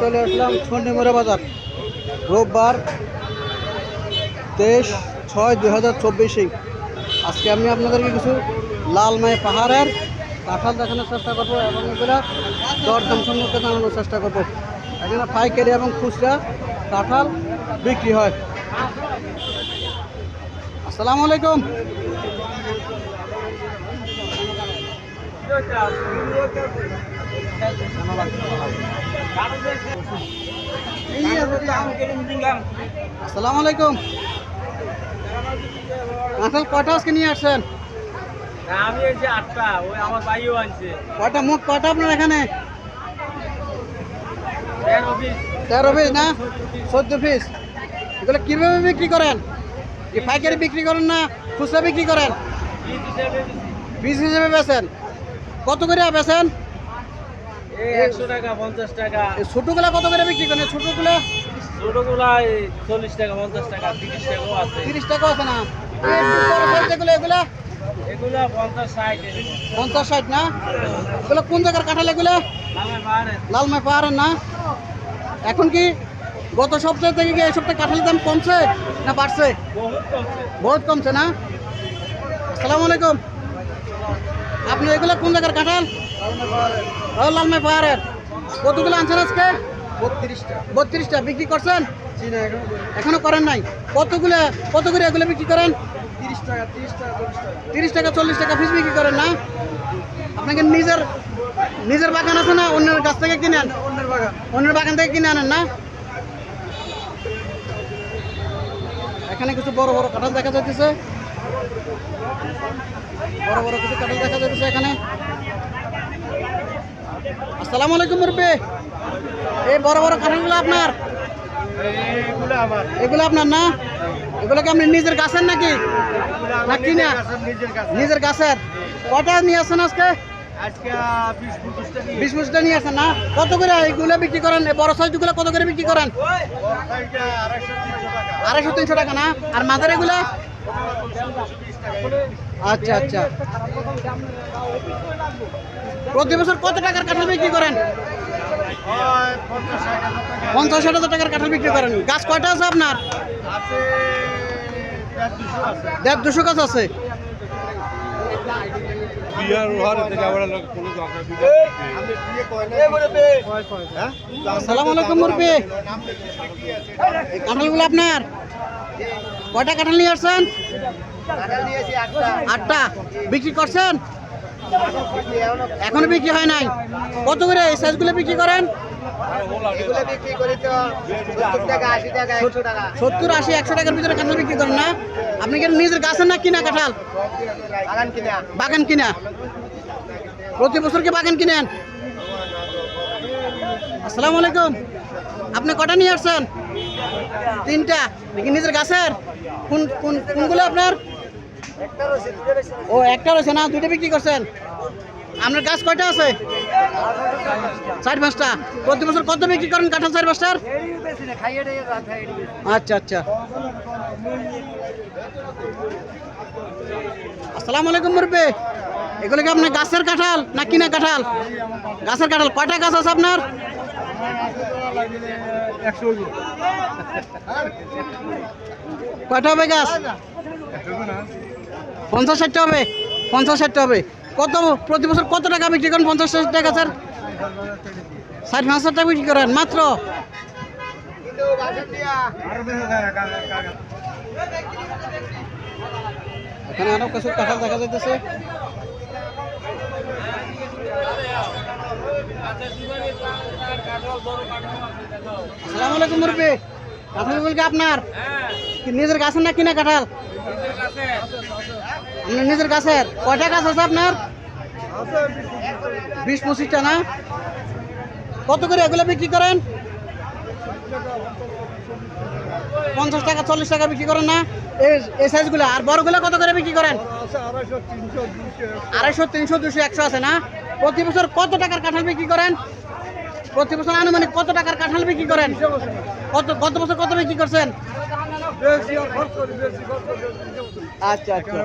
চলে আসলাম ছন্ডিমুড়া বাজার। রোববার তেইশ ছয় দুই হাজার চব্বিশে। আজকে আমি আপনাদেরকে কিছু লালমাই পাহাড়ের কাঁঠাল দেখানোর চেষ্টা করব এবং এগুলো দরদাম সম্পর্কে জানানোর চেষ্টা করব। এখানে পাইকারি এবং খুচরা কাঁঠাল বিক্রি হয়। আসসালামু আলাইকুম। আসসালামু আলাইকুম। কাঁঠাল কটা আজকে নিয়ে আসছেন? আমি এই যে আটটা ওই আমার ভাইও আনছে। কটা মোট কটা আপনার এখানে? তেরো পিস না? চোদ্দ পিস এগুলো কীভাবে বিক্রি করেন? কি পাইকারি বিক্রি করেন না খুচরা বিক্রি করেন? পিস হিসেবে দিছি। পিস হিসেবে বেচেন। কত করে বেচেন এই একশো টাকা পঞ্চাশ টাকা এই ছোটোগুলা কত করে বিক্রি করেন? ছোটোগুলা? চল্লিশ টাকা পঞ্চাশ টাকা তিরিশ টাকাও আছে। তিরিশ টাকা আছে না? যেগুলো এগুলা? এগুলা পঞ্চাশ ষাট পঞ্চাশ ষাট না? এগুলো কোন জায়গার কাঁঠাল এগুলো? লালমাই পাহাড়ের। না? এখন কি গত সপ্তাহ থেকে কি এই সপ্তাহে কাঁঠালের দাম কমছে না বাড়ছে? বহুত কমছে না? আসসালামু আলাইকুম। আপনি এগুলো কোন জায়গার কাঁঠাল? ও লালমাই পাহাড়ের। কতগুলো আনছেন আজকে? বত্রিশটা। বত্রিশটা। বিক্রি করছেন? এখনও করেন নাই। কতগুলো কত করে এগুলো বিক্রি করেন? তিরিশ টাকা চল্লিশ টাকা। পিস বিক্রি করেন না? আপনাকে নিজের নিজের বাগান আছে না? অন্যের গাছ থেকে কিনে আন অন্যের বাগান। অন্যের বাগান থেকে কিনে আনেন না? এখানে কিছু বড় বড় কাঁঠাল দেখা যাচ্ছে বড় বড় কিছু কাঁঠাল দেখা যাচ্ছে এখানে। আসসালামু আলাইকুম মুরব্বী এই বড় বড় কাঁঠালগুলো আপনার? এগুলো আপনার না? এগুলো কি আপনি নিজের গাছের নাকি? না কিনা নিজের নিজের গাছের? কটা নিয়ে আসছেন আজকে? বিশ পঁচিশটা নিয়ে। আসছেন না? কত করে এইগুলো বিক্রি করেন? বড় সাইজগুলো কত করে বিক্রি করেন? আড়াইশো তিনশো টাকা। না? আর মাদার এগুলো? আচ্ছা আচ্ছা। প্রতি বছর কত টাকার কাঁঠাল বিক্রি করেন? পঞ্চাশ, ষাট হাজার টাকার কাঁঠাল বিক্রি করেন। গাছ কয়টা আছে আপনার? দেড় দুশো গাছ আছে। আসসালামু আলাইকুম, মুরব্বী। এই কাঁঠালগুলো আপনার? কয়টা কাঁঠাল নিয়ে আসছেন? আটটা। বিক্রি করছেন? এখনও বিক্রি হয় নাই। কত করে এই সাইজগুলো বিক্রি করেন? সত্তর, আশি, একশো টাকার ভিতরে কাঁঠাল বিক্রি করেন না। আপনি কি নিজের গাছের না কিনা কাঁঠাল? বাগান কিনা। প্রতি বছর কি বাগান কিনেন? আসসালামু আলাইকুম। আপনি কটা নিয়ে আসছেন? তিনটা। নিজের গাছের? কোন কোন কোনগুলো আপনার? ও, একটা রয়েছে না? দুইটা বিক্রি করছেন? আপনার গাছ কয়টা আছে? চার পাঁচটা। প্রতি বছর কত বিক্রি করেন কাঁঠাল চার পাঁচটার? আচ্ছা আচ্ছা। আসসালামু আলাইকুম মুরব্বী। এগুলো কি আপনার গাছের কাঁঠাল না কিনা কাঁঠাল? গাছের কাঁঠাল। কয়টা গাছ আছে আপনার? কয়টা হবে গাছ? পঞ্চাশ ষাটটা হবে। পঞ্চাশ ষাটটা হবে। কত প্রতি বছর কত টাকা বিক্রি করেন পঞ্চাশ ষাট টাকা স্যার ষাট পাঁচ টাকা বিক্রি করেন, মাত্র? এখানে আরও কিছু কাঁঠাল দেখা যাইতেছে। আসসালামু আলাইকুম মুরব্বী। কাঁঠাল বলকে আপনার? নিজের গাছের না কিনা কাঁঠাল নিজের গাছের? কয়টা গাছ আছে আপনার? বিশ পঁচিশটা না? কত করে এগুলো বিক্রি করেন? পঞ্চাশ টাকা, চল্লিশ টাকা বিক্রি করেন না? এই এই সাইজগুলো। আর বড়গুলো কত করে বিক্রি করেন? আড়াইশো, তিনশো দুশো একশো আছে না? প্রতি বছর কত টাকার কাঁঠাল বিক্রি করেন? প্রতি বছর আনুমানিক কত টাকার কাঁঠাল বিক্রি করেন? কত কত বছর কত বিক্রি করছেন? আচ্ছা আচ্ছা।